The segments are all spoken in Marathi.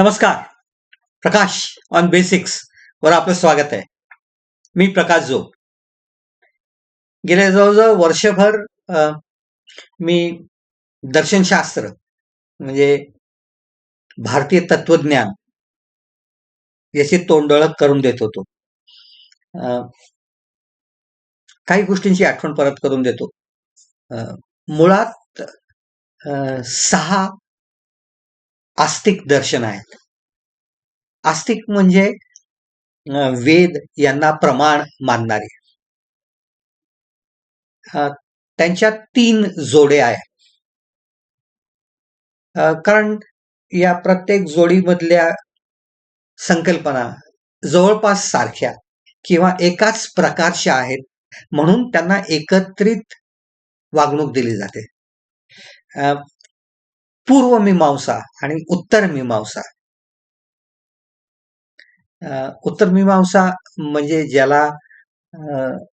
नमस्कार. प्रकाश ऑन बेसिक्स वर आपलं स्वागत आहे. मी प्रकाश जो गेल्या जवळजवळ वर्षभर मी दर्शनशास्त्र म्हणजे भारतीय तत्वज्ञान याची तोंडळक करून देत होतो. काही गोष्टींची आठवण परत करून देतो. मुळात सहा आस्तिक दर्शन आहेत. आस्तिक म्हणजे वेद यांना प्रमाण मानणारे. त्यांच्या तीन जोडे आहेत. कारण या प्रत्येक जोडीमधल्या संकल्पना जवळपास सारख्या किंवा एकाच प्रकारच्या आहेत म्हणून त्यांना एकत्रित वागणूक दिली जाते. पूर्व मीमांसा आणि उत्तर मीमांसा उत्तर मीमांसा म्हणजे ज्याला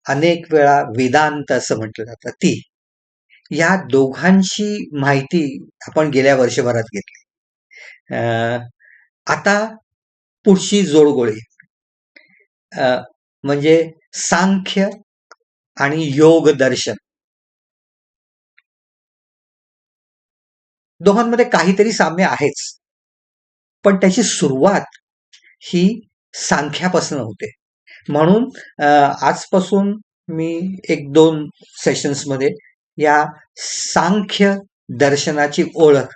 अनेक वेळा वेदांत असं म्हटलं जातं. ती. या दोघांची माहिती आपण गेल्या वर्षभरात घेतली. आता पुढची जोडगोळी. म्हणजे सांख्य आणि योग दर्शन. दोघांमध्ये काहीतरी साम्य आहेच. पण त्याची सुरुवात ही सांख्यापासून होते. म्हणून आजपासून मी एक दोन सेशन्समध्ये या सांख्य दर्शनाची ओळख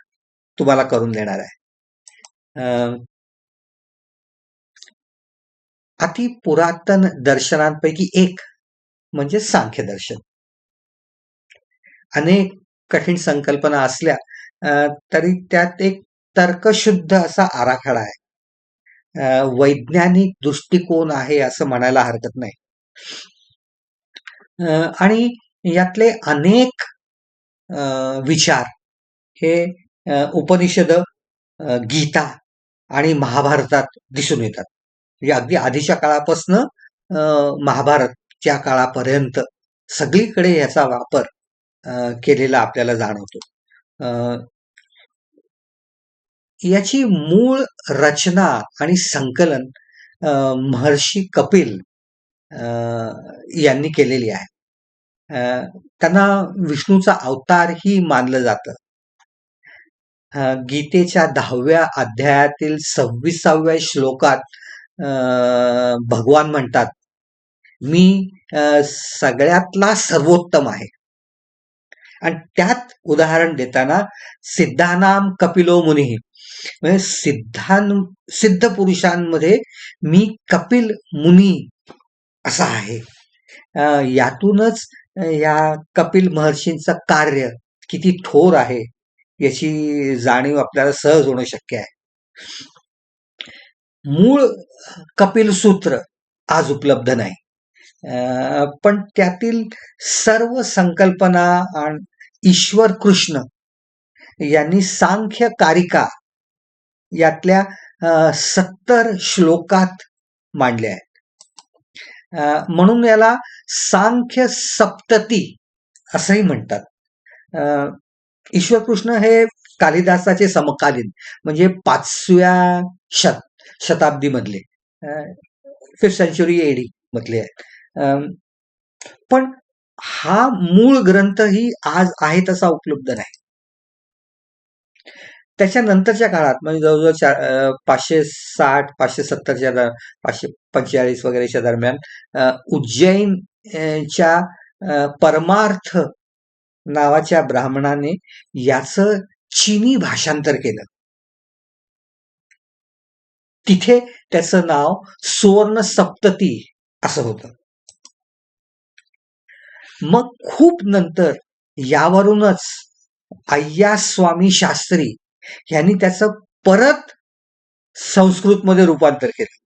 तुम्हाला करून देणार आहे. अति पुरातन दर्शनांपैकी एक म्हणजे सांख्य दर्शन. अनेक कठीण संकल्पना असल्या तरी त्यात एक तर्कशुद्ध असा आराखडा आहे. वैज्ञानिक दृष्टिकोन आहे असं म्हणायला हरकत नाही. आणि यातले अनेक विचार हे उपनिषद गीता आणि महाभारतात दिसून येतात. म्हणजे अगदी आधीच्या काळापासनं महाभारतच्या काळापर्यंत सगळीकडे याचा वापर केलेला आपल्याला जाणवतो. याची मूळ रचना आणि संकलन महर्षी कपिल यांनी केलेली आहे. त्यांना विष्णूचा अवतार ही मानलं जातं. गीतेच्या दहाव्या अध्यायातील सव्वीसाव्या श्लोकात भगवान म्हणतात मी सगळ्यातला सर्वोत्तम आहे. आणि त्यात उदाहरण देताना सिद्धानाम कपिलो मुनी. म्हणजे सिद्धां सिद्ध पुरुषांमध्ये मी कपिल मुनी असा आहे. यातूनच या कपिल महर्षींचं कार्य किती थोर आहे याची जाणीव आपल्याला सहज होणं शक्य आहे. मूळ कपिल सूत्र आज उपलब्ध नाही. पण त्यातील सर्व संकल्पना आणि ईश्वर कृष्ण यांनी सांख्य कारिका यातल्या सत्तर श्लोकात मांडले आहेत. म्हणून याला सांख्य सप्तती असंही म्हणतात. ईश्वरकृष्ण हे कालिदासाचे समकालीन म्हणजे पाचव्या शत शताब्दीमधले फिफ्थ सेंचुरी एडी मधले आहेत. पण हा मूळ ग्रंथही आज आहे तसा उपलब्ध नाही. त्याच्यानंतरच्या काळात म्हणजे जवळजवळ चार पाचशे साठ पाचशे सत्तरच्या दर- पाचशे पंचेचाळीस वगैरेच्या दरम्यान उज्जैनच्या परमार्थ नावाच्या ब्राह्मणाने याचं चिनी भाषांतर केलं. तिथे त्याचं नाव सुवर्ण सप्तती असं होतं. मग खूप नंतर यावरूनच अय्या स्वामी शास्त्री यांनी त्याचं परत संस्कृतमध्ये रूपांतर केलं.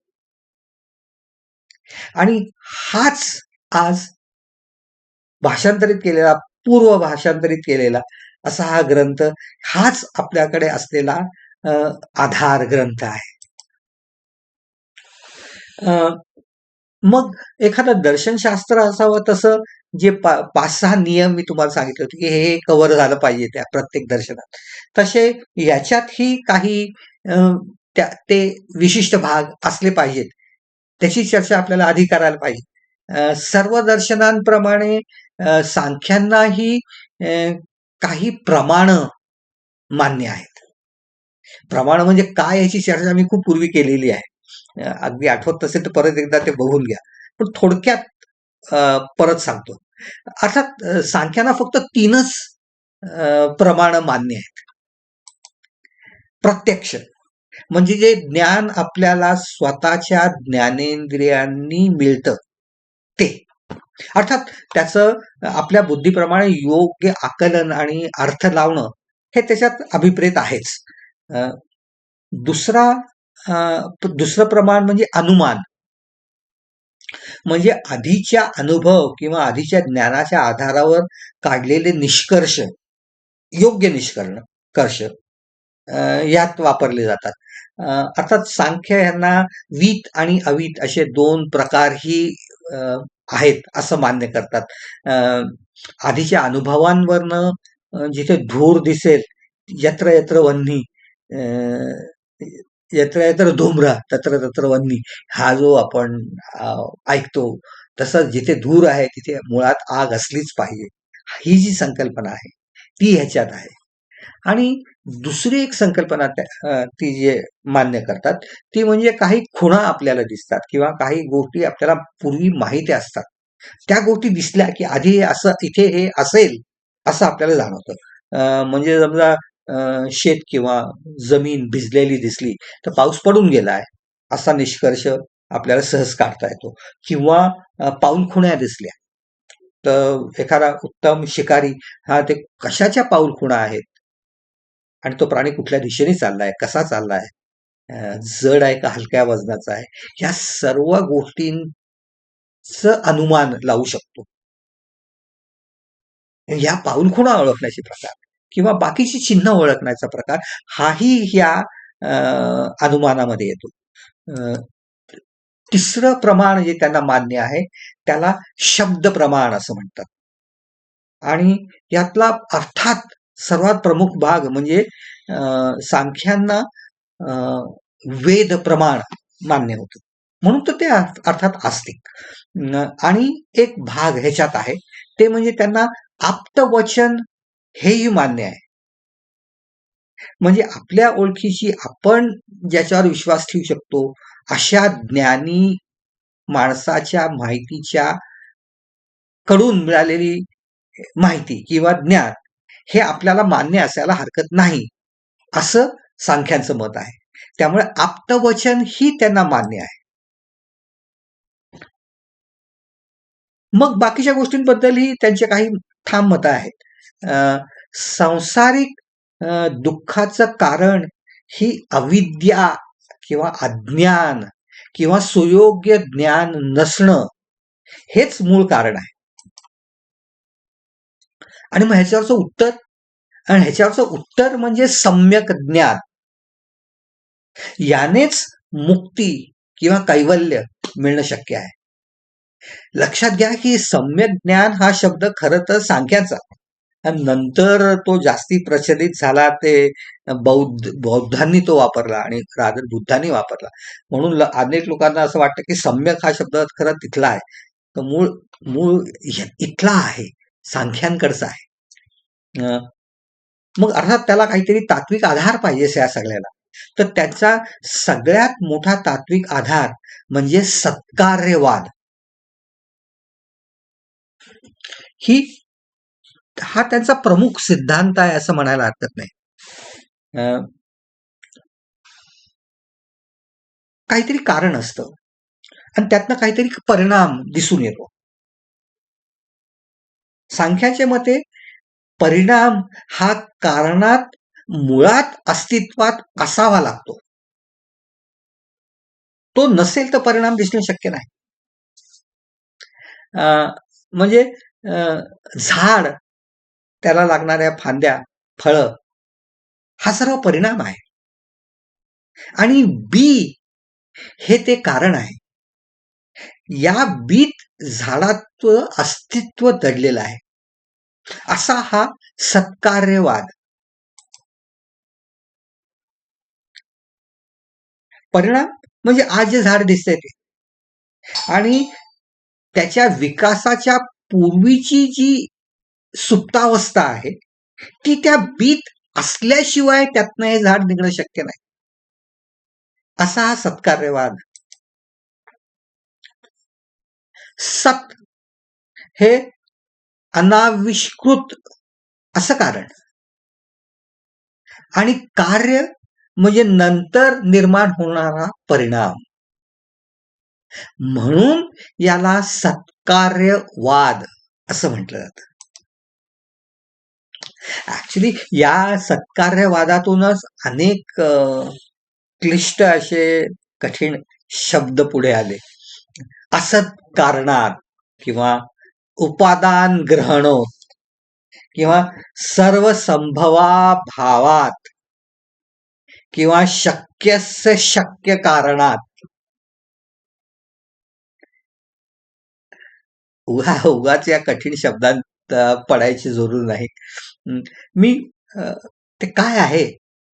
आणि हाच आज भाषांतरित केलेला पूर्व भाषांतरित केलेला असा हा ग्रंथ हाच आपल्याकडे असलेला आधार ग्रंथ आहे. मग एखादं दर्शनशास्त्र असावं तसं जे पा पाच सहा नियम मी तुम्हाला सांगितले होते की हे कव्हर झालं पाहिजे त्या प्रत्येक दर्शनात. तसे याच्यातही काही त्या ते विशिष्ट भाग असले पाहिजेत. त्याची चर्चा आपल्याला आधी करायला पाहिजे. सर्व दर्शनांप्रमाणे सांख्यांनाही काही प्रमाण मान्य आहेत. प्रमाण म्हणजे काय याची चर्चा मी खूप पूर्वी केलेली आहे. अगदी आठवत नसेल तर परत एकदा ते बघून घ्या. पण थोडक्यात परत सांगतो. अर्थात सांख्यांना फक्त तीनच प्रमाण मान्य आहेत. प्रत्यक्ष. म्हणजे जे ज्ञान आपल्याला स्वतःच्या ज्ञानेंद्रियांनी मिळतं ते. अर्थात त्याचं आपल्या बुद्धीप्रमाणे योग्य आकलन आणि अर्थ लावणं हे त्याच्यात अभिप्रेत आहेच. दुसरा दुसरं प्रमाण म्हणजे अनुमान. म्हणजे आधीच्या अनुभव किंवा आधीच्या ज्ञानाच्या आधारावर काढलेले निष्कर्ष योग्य निष्कर्ष यात वापरले जातात. अर्थात सांख्य यांना वीत आणि अवीत असे दोन प्रकारही आहेत असं मान्य करतात. आधीच्या अनुभवांवरनं जिथे धूर दिसेल यत्र यत्र वन्नी यत्र यत्र धुम्रा तत्र तत्र वन्नी हा जो आपण ऐकतो तसंच जिथे धूर आहे तिथे मुळात आग असलीच पाहिजे. ही जी संकल्पना आहे ती ह्याच्यात आहे. आणि दुसरी एक संकल्पना ती जे मान्य करतात ती म्हणजे काही खुणा आपल्याला दिसतात किंवा काही गोष्टी आपल्याला पूर्वी माहिती असतात. त्या गोष्टी दिसल्या की आधी असं इथे हे असेल असं आपल्याला जाणवतं. म्हणजे समजा शेत किंवा जमीन भिजलेली दिसली तर पाऊस पडून गेलाय असा निष्कर्ष आपल्याला सहज काढता येतो. किंवा पाऊल खुण्या दिसल्या. तर एखादा उत्तम शिकारी हा ते कशाच्या पाऊल खुणा आहेत? आणि तो प्राणी कुठल्या दिशेने चाललाय? कसा चाललाय? जड आहे का हलक्या वजनाचा आहे? या सर्व गोष्टींच अनुमान लावू शकतो. या पाऊल खुणा ओळखण्याचे प्रकार. किंवा बाकीची चिन्ह ओळखण्याचा प्रकार हाही ह्या अनुमानामध्ये येतो. तिसरं प्रमाण जे त्यांना मान्य आहे त्याला शब्द प्रमाण असं म्हणतात. आणि यातला अर्थात सर्वात प्रमुख भाग म्हणजे सांख्यांना वेद प्रमाण मान्य होतं. म्हणून तर ते अर्थात आस्तिक आणि एक भाग ह्याच्यात आहे ते म्हणजे त्यांना आप्तवचन हेही मान्य आहे. म्हणजे आपल्या ओळखीची आपण ज्याच्यावर विश्वास ठेवू शकतो अशा ज्ञानी माणसाच्या माहितीच्या कडून मिळालेली माहिती किंवा ज्ञान हे आपल्याला मान्य असायला हरकत नाही असं सांख्यांचं मत आहे. त्यामुळे आप्तवचन ही त्यांना मान्य आहे. मग बाकीच्या गोष्टींबद्दलही त्यांचे काही ठाम मत आहेत. सांसारिक दुःखाचं कारण ही अविद्या किंवा अज्ञान किंवा सुयोग्य ज्ञान नसणं हेच मूळ कारण आहे. आणि मग ह्याच्यावरचं उत्तर आणि ह्याच्यावरचं उत्तर म्हणजे सम्यक ज्ञान. यानेच मुक्ती किंवा कैवल्य मिळणं शक्य आहे. लक्षात घ्या की सम्यक ज्ञान हा शब्द खर तर सांख्याचा. नंतर तो जास्ती प्रचलित झाला ते बौद्ध बौद्धांनी तो वापरला आणि रादर बुद्धांनी वापरला. म्हणून अनेक लोकांना असं वाटतं की सम्यक हा शब्द खरं तिथला आहे. तर मूळ मूळ इथला आहे. सांख्यांकडचा आहे. मग अर्थात त्याला काहीतरी तात्विक आधार पाहिजे या सगळ्याला. तर त्याचा सगळ्यात मोठा तात्विक आधार म्हणजे सत्कार्यवाद. ही हा त्यांचा प्रमुख सिद्धांत आहे असं म्हणायला हरकत नाही. काहीतरी कारण असतं. आणि त्यातनं काहीतरी परिणाम दिसून येतो. सांख्याच्या मते परिणाम हा कारणात मुळात अस्तित्वात असावा लागतो. तो नसेल तर परिणाम दिसणे शक्य नाही. म्हणजे झाड त्याला लागणाऱ्या फांद्या फळ हा सर्व परिणाम आहे. आणि बी हे ते कारण आहे. या बीत झाडाचं अस्तित्व दडलेलं आहे. असा हा सत्कार्यवाद. परिणाम म्हणजे आज जे झाड दिसते ते. आणि त्याच्या विकासाच्या पूर्वीची जी सुप्तावस्था आहे ती त्या बीत असल्याशिवाय त्यातनं हे झाड निघणं शक्य नाही. असा हा सत्कार्यवाद. सत हे अनाविष्कृत असं कारण. आणि कार्य म्हणजे नंतर निर्माण होणारा परिणाम. म्हणून याला सत्कार्यवाद असं म्हटलं जातं. ऍक्च्युली या सत्कार्यवादातूनच अनेक क्लिष्ट असे कठीण शब्द पुढे आले. असत कारणात किंवा उपादान ग्रहणो किंवा सर्व संभवा भावात किंवा शक्यस्य शक्य कारणात. उगा उगाच या कठीण शब्दांत पडायची जरूर नाही. मी ते काय आहे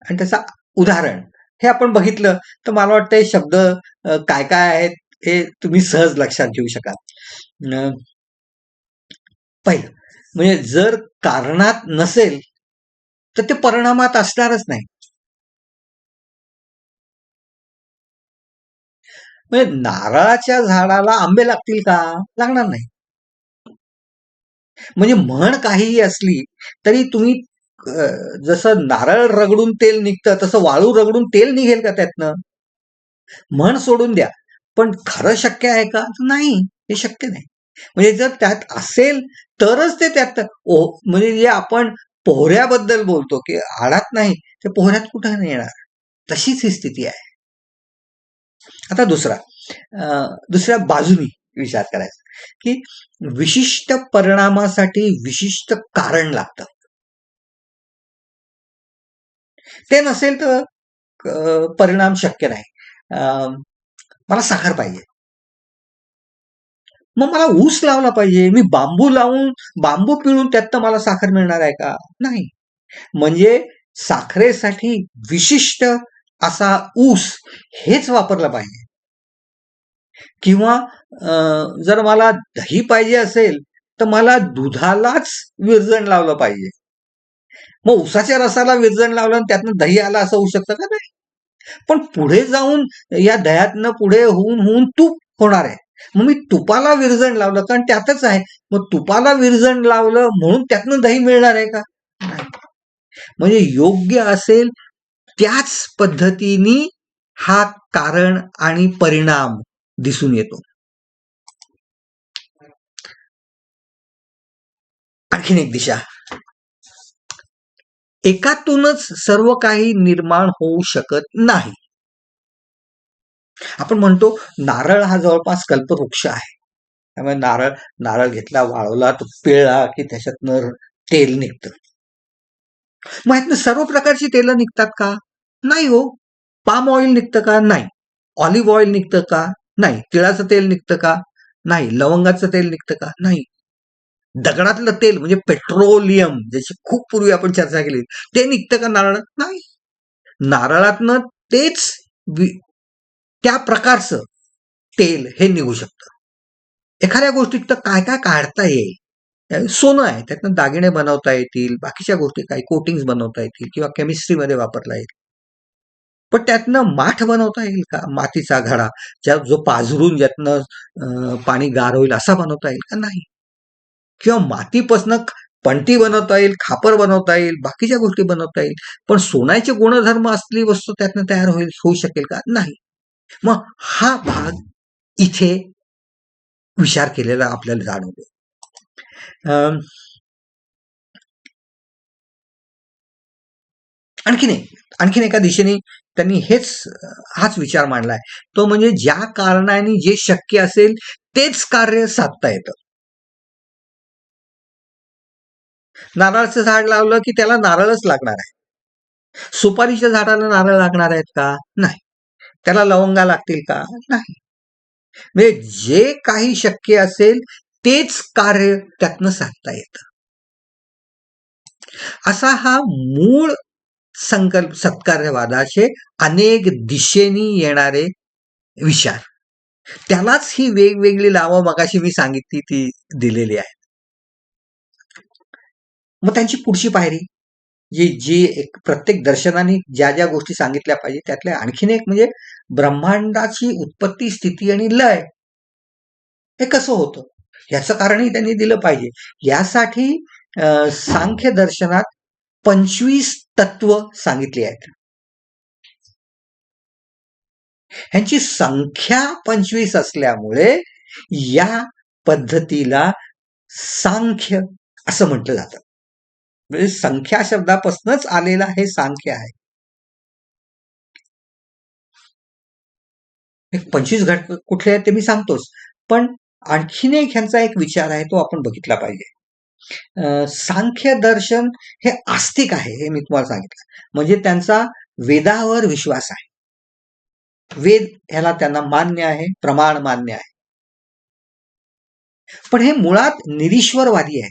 आणि त्याचा उदाहरण हे आपण बघितलं तर मला वाटतं हे शब्द काय काय आहेत हे तुम्ही सहज लक्षात घेऊ शकाल. पहिलं म्हणजे जर कारणात नसेल तर ते परिणामात असणारच नाही. म्हणजे नारळाच्या झाडाला आंबे लागतील का? लागणार नाही. म्हणजे म्हण काहीही असली तरी तुम्ही जसं नारळ रगडून तेल निघतं तसं वाळू रगडून तेल निघेल का त्यातनं? म्हण सोडून द्या. पण खरं शक्य आहे का? नाही हे शक्य नाही. म्हणजे जर त्यात असेल तरच ते त्यात म्हणजे जे आपण पोहऱ्याबद्दल बोलतो की आडात नाही ते पोहऱ्यात कुठं नाही येणार? तशीच ही स्थिती आहे. आता दुसरा दुसऱ्या बाजूनी विचार करायचा. की विशिष्ट परिणामासाठी विशिष्ट कारण लागतं. ते नसेल तर परिणाम शक्य नाही. मला साखर पाहिजे. मग मला ऊस लावला पाहिजे. मी बांबू लावून बांबू पिळून त्यात मला साखर मिळणार आहे का? नाही. म्हणजे साखरेसाठी विशिष्ट असा ऊस हेच वापरला पाहिजे. किंवा जर मला दही पाहिजे असेल तर मला दुधालाच विरजण लावलं पाहिजे. मग उसाच्या रसाला विरजण लावलं आणि त्यातनं दही आला असं होऊ शकतं का नाही? पण पुढे जाऊन या दह्यातनं पुढे होऊन होऊन तूप होणार आहे. मग मी तुपाला विरजण लावलं कारण त्यातच आहे. मग तुपाला विरजण लावलं म्हणून त्यातनं दही मिळणार आहे का? म्हणजे योग्य असेल त्याच पद्धतीने हा कारण आणि परिणाम दिसून येतो. आणखीन एक दिशा. एकातूनच सर्व काही निर्माण होऊ शकत नाही. आपण म्हणतो नारळ हा जवळपास कल्पवृक्ष आहे. त्यामुळे नारळ नारळ घेतला वाळवला तो पिळला की त्याच्यातनं तेल निघतं. मग सर्व प्रकारची तेल निघतात का? नाही हो. पाम ऑइल निघतं का? नाही. ऑलिव्ह ऑइल निघतं का? नाही. तिळाचं तेल निघतं का? नाही. लवंगाचं तेल निघतं का? नाही. दगडातलं तेल म्हणजे पेट्रोलियम ज्याची खूप पूर्वी आपण चर्चा केली ते निघतं का नारळात? नाही. नारळातनं तेच त्या प्रकारचं तेल हे निघू शकतं. एखाद्या गोष्टीत तर काय काय काढता येईल? सोनं आहे. त्यातनं दागिने बनवता येतील बाकीच्या गोष्टी काही कोटिंग्स बनवता येतील किंवा केमिस्ट्रीमध्ये वापरला येईल. पण त्यातनं माठ बनवता येईल का? मातीचा घडा ज्या जो पाझरून ज्यातनं पाणी गार होईल असा बनवता येईल का? नाही. किंवा मातीपासनं पणती बनवता येईल खापर बनवता येईल बाकीच्या गोष्टी बनवता येईल पण सोन्याचे गुणधर्म असली वस्तू त्यातनं तयार होईल होऊ शकेल का? नाही. मग हा भाग इथे विचार केलेला आपल्याला जाणवतो. आणखीन एक आणखीन एका दिशेने त्यांनी हेच हाच विचार मांडलाय. तो म्हणजे ज्या कारणाने जे शक्य असेल तेच कार्य साधता येतं. नारळाचं झाड लावलं की त्याला नारळच लागणार आहे. सुपारीच्या झाडाला नारळ लागणार आहेत का? नाही. त्याला लवंगा लागतील का? नाही. म्हणजे जे काही शक्य असेल तेच कार्य त्यातनं साधता येतं. असा हा मूळ संकल्प सत्कार्यवादाचे अनेक दिशेनी येणारे विचार. त्यालाच ही वेगवेगळी नावं मगाशी मी सांगितली ती दिलेली आहे मग त्यांची पुढची पायरी जी जी एक प्रत्येक दर्शनाने ज्या ज्या गोष्टी सांगितल्या पाहिजे त्यातल्या आणखीन एक म्हणजे ब्रह्मांडाची उत्पत्ती स्थिती आणि लय हे कसं होतं? याचं कारणही त्यांनी दिलं पाहिजे. यासाठी सांख्य दर्शनात पंचवीस तत्व सांगितली आहेत. ह्यांची संख्या पंचवीस असल्यामुळे या पद्धतीला सांख्य असं म्हटलं जातं. म्हणजे संख्या शब्दापासूनच आलेला हे सांख्य आहे. पंचवीस घटक कुठले आहेत ते मी सांगतोच. पण आणखीन एक ह्यांचा एक विचार आहे तो आपण बघितला पाहिजे. सांख्य दर्शन हे आस्तिक आहे हे मी तुम्हाला सांगितलं. म्हणजे त्यांचा वेदावर विश्वास आहे. वेद ह्याला त्यांना मान्य आहे प्रमाण मान्य आहे. पण हे मुळात निरीश्वरवादी आहे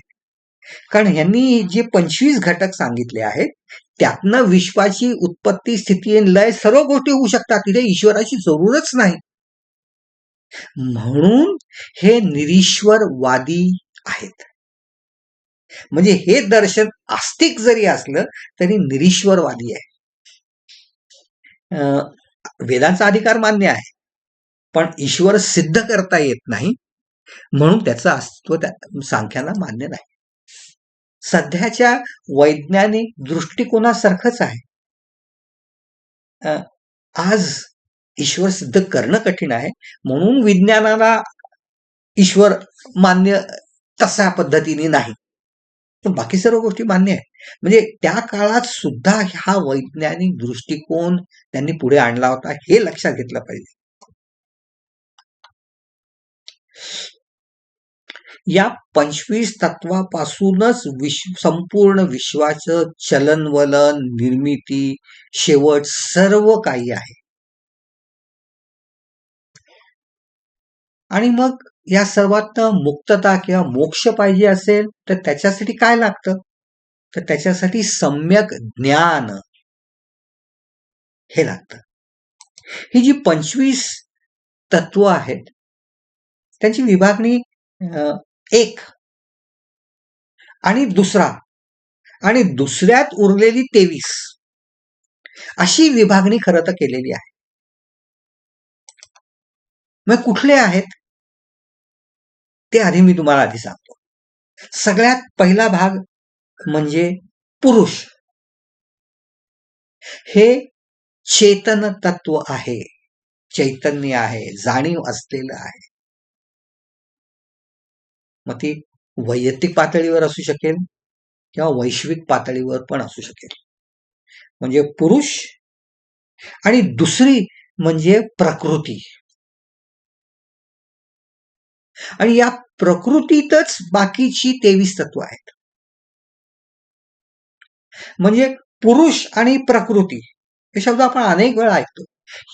कारण ह्यांनी जे पंचवीस घटक सांगितले आहेत त्यातनं विश्वाची उत्पत्ती स्थिती लय सर्व गोष्टी होऊ शकतात. तिथे ईश्वराची जरूरच नाही. म्हणून हे निरीश्वरवादी आहेत. म्हणजे हे दर्शन आस्तिक जरी असलं तरी निरीश्वरवादी आहे. वेदांचा अधिकार मान्य आहे. पण ईश्वर सिद्ध करता येत नाही म्हणून त्याचं अस्तित्व त्या सांख्याला मान्य नाही. सध्याच्या वैज्ञानिक दृष्टिकोनासारखंच आहे. आज ईश्वर सिद्ध करणं कठीण आहे म्हणून विज्ञानाला ईश्वर मान्य तशा पद्धतीने नाही. पण बाकी सर्व गोष्टी मान्य आहेत. म्हणजे त्या काळात सुद्धा हा वैज्ञानिक दृष्टिकोन त्यांनी पुढे आणला होता हे लक्षात घेतलं पाहिजे. या पंचवीस तत्वापासूनच विश्व संपूर्ण विश्वाचं चलनवलन निर्मिती शेवट सर्व काही आहे. आणि मग या सर्वात मुक्तता किंवा मोक्ष पाहिजे असेल तर त्याच्यासाठी काय लागतं? तर त्याच्यासाठी सम्यक ज्ञान हे लागतं. ही जी पंचवीस तत्व आहेत त्यांची विभागणी एक. आणि दुसरा. आणि दुसऱ्यात उरलेली तेवीस. अशी विभागणी खरं तर केलेली आहे. मग कुठले आहेत? ते आधी मी तुम्हाला आधी सांगतो. सगळ्यात पहिला भाग म्हणजे पुरुष. हे चेतन तत्व आहे. चैतन्य आहे. जाणीव असलेलं आहे. मग ती वैयक्तिक पातळीवर असू शकेल किंवा वैश्विक पातळीवर पण असू शकेल. म्हणजे पुरुष आणि दुसरी म्हणजे प्रकृती. आणि या प्रकृतीतच बाकीची तेवीस तत्व आहेत. म्हणजे पुरुष आणि प्रकृती हे शब्द आपण अनेक वेळा ऐकतो.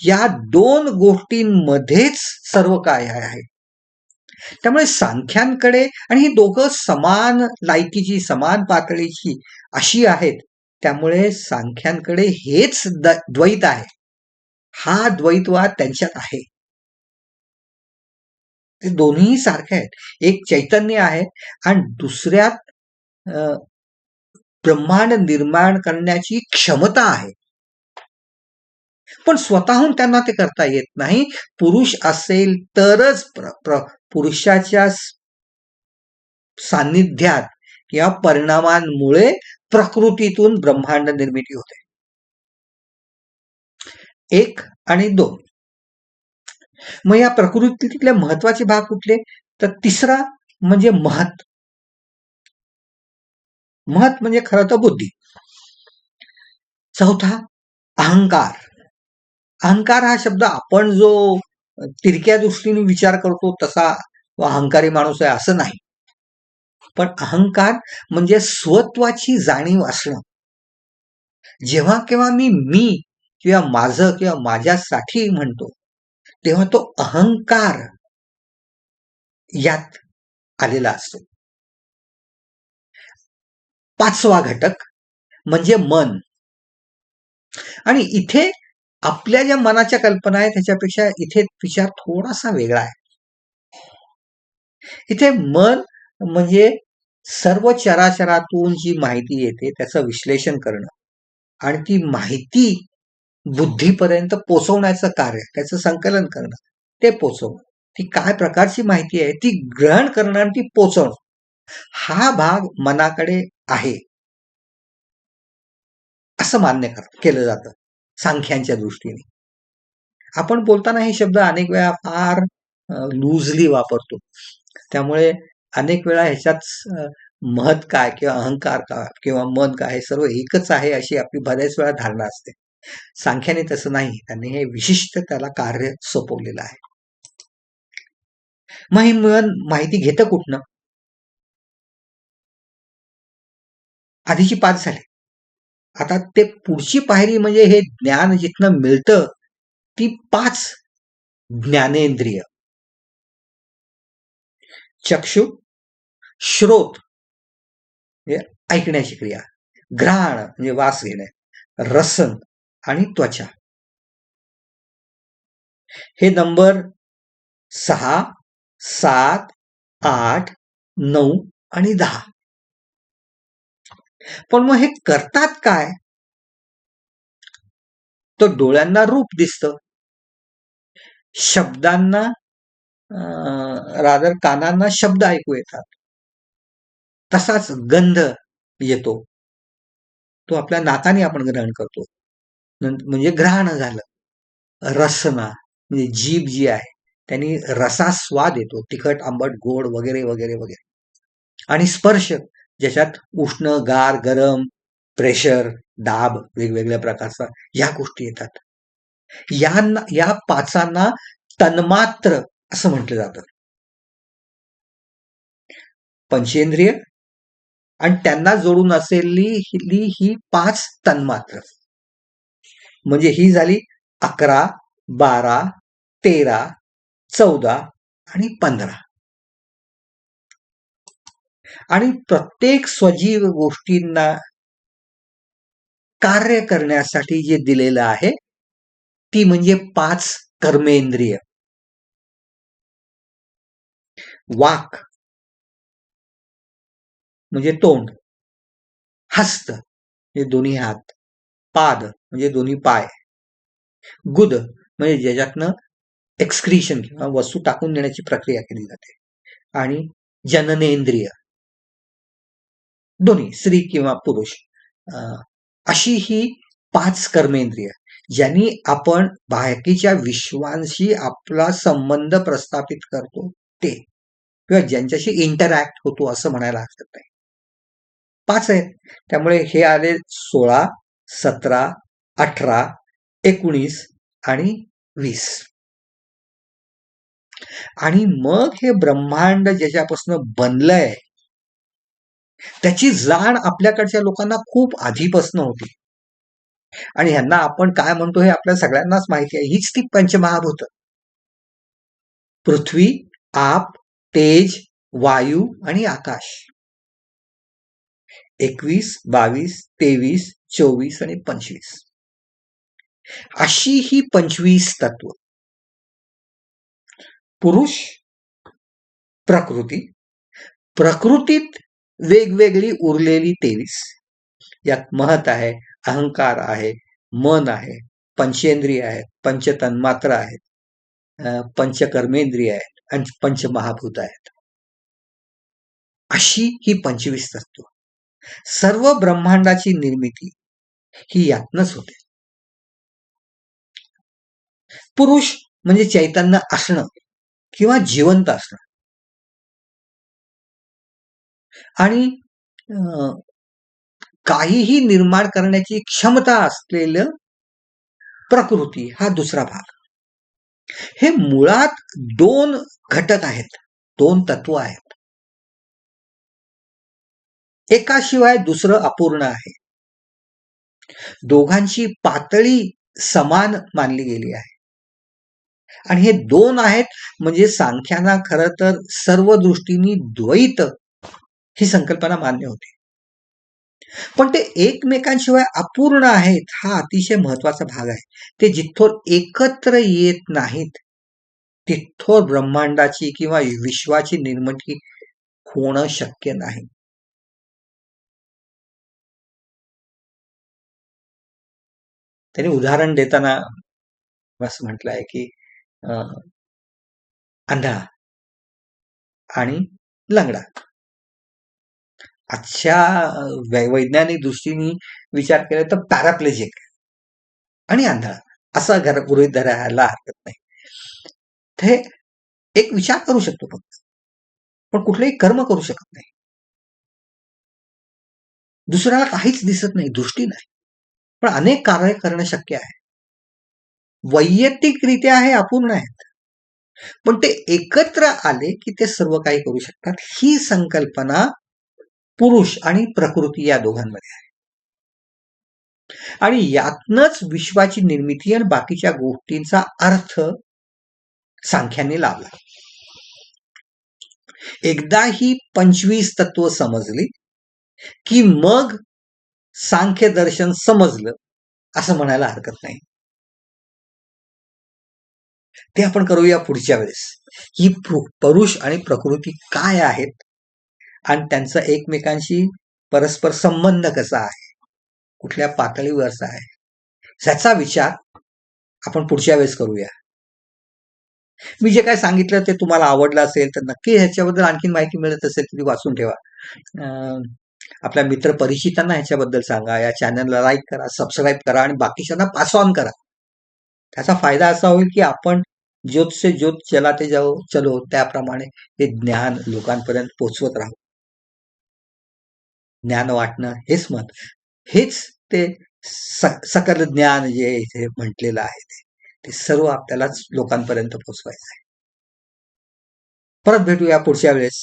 या दोन गोष्टींमध्येच सर्व काय आहे? त्यामुळे सांख्यांकडे आणि ही दोघं समान लायकीची समान पातळीची अशी आहेत त्यामुळे सांख्यांकडे हेच द्वैत आहे. हा द्वैतवाद त्यांच्यात आहे. ते दोन्ही सारखे आहेत. एक चैतन्य आहे आणि दुसऱ्यात ब्रह्मांड निर्माण करण्याची क्षमता आहे. पण स्वतःहून त्यांना ते करता येत नाही. पुरुष असेल तरच पुरुषाच्या सान्निध्यात या परिणामांमुळे प्रकृतीतून ब्रह्मांड निर्मिती होते. एक आणि दोन. मग या प्रकृतीतले महत्त्वाचे भाग कुठले? तर तिसरा म्हणजे महत महत म्हणजे खरं तर बुद्धी. चौथा अहंकार. अहंकार हा शब्द आपण जो तिरक्या दृष्टीने विचार करतो तसा अहंकारी माणूस आहे असं नाही. पण अहंकार म्हणजे स्वत्वाची जाणीव असणं. जेव्हा केव्हा मी मी किंवा माझं किंवा माझ्यासाठी म्हणतो तेव्हा तो अहंकार यात आलेला असतो. पाचवा घटक म्हणजे मन. आणि इथे आपल्या ज्या मनाच्या कल्पना आहेत त्याच्यापेक्षा इथे विचार थोडासा वेगळा आहे. इथे मन म्हणजे सर्व चराचरातून जी माहिती येते त्याचं विश्लेषण करणं. आणि ती माहिती बुद्धीपर्यंत पोचवण्याचं कार्य त्याचं संकलन करणं ते पोचवणं. ती काय प्रकारची माहिती आहे ती ग्रहण करणं आणि ती पोचवणं. हा भाग मनाकडे आहे. असं मान्य केलं जातं. सांख्यांच्या दृष्टीने. आपण बोलताना हे शब्द अनेक वेळा फार लूजली वापरतो. त्यामुळे अनेक वेळा ह्याच्यात महत काय किंवा अहंकार काय किंवा मन काय हे सर्व एकच आहे अशी आपली बऱ्याच वेळा धारणा असते. सांख्याने तसं नाही. त्यांनी हे विशिष्ट त्याला कार्य सोपवलेलं आहे. मग हे मन माहिती घेतं कुठनं? आधीची पाच झाली. आता ते पुढची पायरी म्हणजे हे ज्ञान जिथनं मिळतं ती पाच ज्ञानेंद्रिय. चक्षु श्रोत म्हणजे ऐकण्याची क्रिया. घ्राण म्हणजे वास घेणे. रसन आणि त्वचा. हे नंबर सहा सात आठ नऊ आणि दहा. पण मग हे करतात काय? तर डोळ्यांना रूप दिसत. शब्दांना रादर कानांना शब्द ऐकू येतात. तसाच गंध येतो. तो आपल्या नाकाने आपण ग्रहण करतो. म्हणजे ग्रहण झालं. रसना म्हणजे जीभ जी आहे त्यांनी रसास्वाद येतो. तिखट आंबट गोड वगैरे वगैरे वगैरे. आणि स्पर्श ज्याच्यात उष्ण गार गरम प्रेशर दाब वेगवेगळ्या प्रकारचा या गोष्टी येतात. यांना या पाचांना तन्मात्र असं म्हटलं जातं. पंचेंद्रिय आणि त्यांना जोडून असलेली ही पाच तन्मात्र. म्हणजे ही झाली अकरा बारा तेरा चौदा आणि पंधरा. आणि प्रत्येक स्वजीव गोष्टींना कार्य करण्यासाठी जे दिलेलं आहे ती म्हणजे पाच कर्मेंद्रिय. वाक म्हणजे तोंड. हस्त म्हणजे दोन्ही हात. पाद म्हणजे दोन्ही पाय. गुद म्हणजे ज्याच्यातनं एक्सक्रिशन किंवा वस्तू टाकून देण्याची प्रक्रिया केली जाते. आणि जननेंद्रिय. दोन्ही स्त्री किंवा पुरुष. अशी ही पाच कर्मेंद्रिय ज्यांनी आपण बाकीच्या विश्वांशी आपला संबंध प्रस्थापित करतो ते. किंवा ज्यांच्याशी इंटरॅक्ट होतो असं म्हणायला हरकत नाही. पाच आहेत. त्यामुळे हे आले सोळा सतरा अठरा एकोणीस आणि वीस. आणि मग हे ब्रह्मांड ज्याच्यापासून बनलंय त्याची जाण आपल्याकडच्या लोकांना खूप आधीपासून होती. आणि ह्यांना आपण काय म्हणतो हे आपल्या सगळ्यांनाच माहिती आहे. हीच ती पंचमहाभूत. पृथ्वी आप तेज वायू आणि आकाश. एकवीस बावीस तेवीस चोवीस आणि पंचवीस. अशी ही पंचवीस तत्व. पुरुष प्रकृती. प्रकृतीत वेगवेगळी उरलेली तेवीस. यात महत आहे अहंकार आहे मन आहे पंचेंद्रिय आहेत पंचतन्मात्र आहेत पंचकर्मेंद्रिय आहेत आणि पंचमहाभूत आहेत. अशी ही पंचवीस तत्व. सर्व ब्रह्मांडाची निर्मिती ही यातनच होते. पुरुष म्हणजे चैतन्य असणं किंवा जिवंत असणं. आणि काहीही निर्माण करण्याची क्षमता असलेलं प्रकृती हा दुसरा भाग. हे मुळात दोन घटक आहेत दोन तत्व आहेत. एकाशिवाय दुसरं अपूर्ण आहे. दोघांची पातळी समान मानली गेली आहे. आणि हे दोन आहेत म्हणजे सांख्यांना खर तर सर्व दृष्टींनी द्वैत ही संकल्पना मान्य होती. पण ते एकमेकांशिवाय अपूर्ण आहेत हा अतिशय महत्त्वाचा भाग आहे. ते जिथोर एकत्र येत नाहीत तिथोर ब्रह्मांडाची किंवा विश्वाची निर्मिती होणं शक्य नाही. त्यांनी उदाहरण देताना असं म्हटलं आहे की अंधा आणि लंगडा. आजच्या वैज्ञानिक दृष्टीने विचार केला तर पॅराप्लेजिक आणि आंधळा असा घर गृहित धरायला हरकत नाही. ते एक विचार करू शकतो फक्त. पण कुठलेही कर्म करू शकत नाही. दुसऱ्याला काहीच दिसत नाही दृष्टी नाही. पण अनेक कार्य करणं शक्य आहे. वैयक्तिकरित्या हे अपूर्ण आहेत. पण ते एकत्र आले की ते सर्व काही करू शकतात. ही संकल्पना पुरुष आणि प्रकृती या दोघांमध्ये आहे. आणि यातनच विश्वाची निर्मिती आणि बाकीच्या गोष्टींचा अर्थ सांख्याने लावला. एकदा ही पंचवीस तत्व समजली की मग सांख्य दर्शन समजलं असं म्हणायला हरकत नाही. ते आपण करूया पुढच्या वेळेस. ही पुरुष आणि प्रकृती काय आहेत आणि त्यांचा एकमेकांशी परस्पर संबंध कसा आहे? कुठल्या पातळीवरचा आहे? ह्याचा विचार आपण पुढच्या वेळेस करूया. मी जे काय सांगितलं ते तुम्हाला आवडलं असेल तर नक्की ह्याच्याबद्दल आणखी माहिती मिळत असेल ती वाचून ठेवा. आपल्या मित्र परिचितांना ह्याच्याबद्दल सांगा. या चॅनलला लाईक करा सबस्क्राईब करा आणि बाकीच्यांना पास ऑन करा. त्याचा फायदा असा होईल की आपण ज्योत से ज्योत चला ते जाऊ चलो त्याप्रमाणे हे ज्ञान लोकांपर्यंत पोचवत राहू. ज्ञान वाटणं हेच मत हेच ते सकल ज्ञान जे इथे म्हटलेलं आहे ते. ते सर्व आपल्यालाच लोकांपर्यंत पोचवायचं आहे. परत भेटूया पुढच्या वेळेस.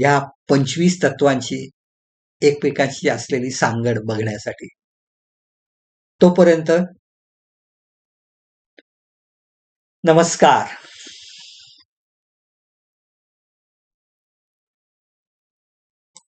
या पंचवीस तत्वांची एकमेकांशी असलेली सांगड बघण्यासाठी. तोपर्यंत नमस्कार.